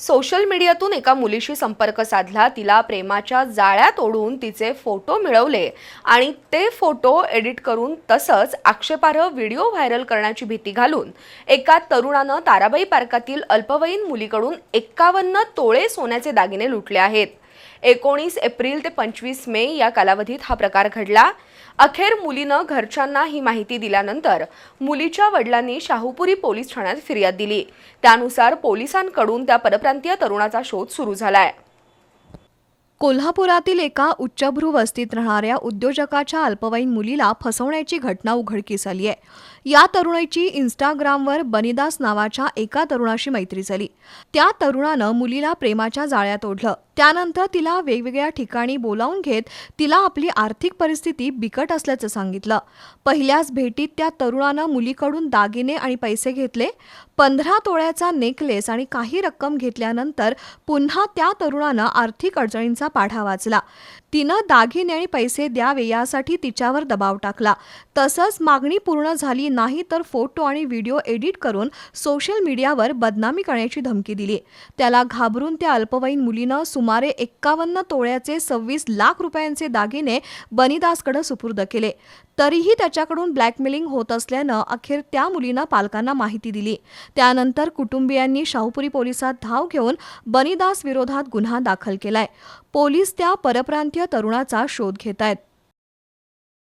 Social मीडियातून एका मुलीशी संपर्क साधला. तिला प्रेमाच्या जाळ्यात ओढून तिचे फोटो मिळवले आणि ते फोटो एडिट करून तसंच आक्षेपार्ह व्हिडिओ व्हायरल करण्याची भीती घालून एका तरुणानं ताराबाई पार्कातील अल्पवयीन मुलीकडून एक्कावन्न तोळे सोन्याचे दागिने लुटले आहेत. एकोणीस एप्रिल ते पंचवीस मे या कालावधीत हा प्रकार घडला. अखेर मुलीनं घरच्यांना ही माहिती दिल्यानंतर मुलीच्या वडिलांनी शाहूपुरी पोलीस ठाण्यात फिर्याद दिली. त्यानुसार पोलिसांकडून त्या परप्रांतीय तरुणाचा शोध सुरू झालाय. कोल्हापुरातील एका उच्चभ्रू वस्तीत राहणाऱ्या उद्योजकाच्या अल्पवयीन मुलीला फसवण्याची घटना उघडकीस आली आहे. या तरुणीची इन्स्टाग्रामवर बनिदास नावाच्या एका तरुणाशी मैत्री झाली. त्या तरुणानं मुलीला प्रेमाच्या जाळ्यात ओढलं. त्यानंतर तिला वेगवेगळ्या ठिकाणी बोलावून घेत तिला आपली आर्थिक परिस्थिती बिकट असल्याचं सांगितलं. पहिल्याच भेटीत त्या तरुणानं मुलीकडून दागिने आणि पैसे घेतले पंधरा तोळ्याचा नेकलेस आणि काही रक्कम घेतल्यानंतर पुन्हा त्या तरुणानं आर्थिक अडचणींचा पाढा वाचला तिनं दागिने आणि पैसे द्यावे यासाठी तिच्यावर दबाव टाकला. तसंच मागणी पूर्ण झाली नाही तर फोटो आणि व्हिडिओ एडिट करून सोशल मीडियावर बदनामी करण्याची धमकी दिली. त्याला घाबरून त्या अल्पवयीन मुलीनं सुमारे एक्कावन्न तोळ्याचे सव्वीस लाख रुपयांचे दागिने बनिदासकडे सुपूर्द केले. तरीही त्याच्याकडून ब्लॅकमेलिंग होत असल्यानं अखेर त्या मुलीनं पालकांना माहिती दिली. त्यानंतर कुटुंबियांनी शाहूपुरी पोलिसात धाव घेऊन बनीदास विरोधात गुन्हा दाखल केलाय. पोलीस त्या परप्रांतीय तरुणाचा शोध घेत आहेत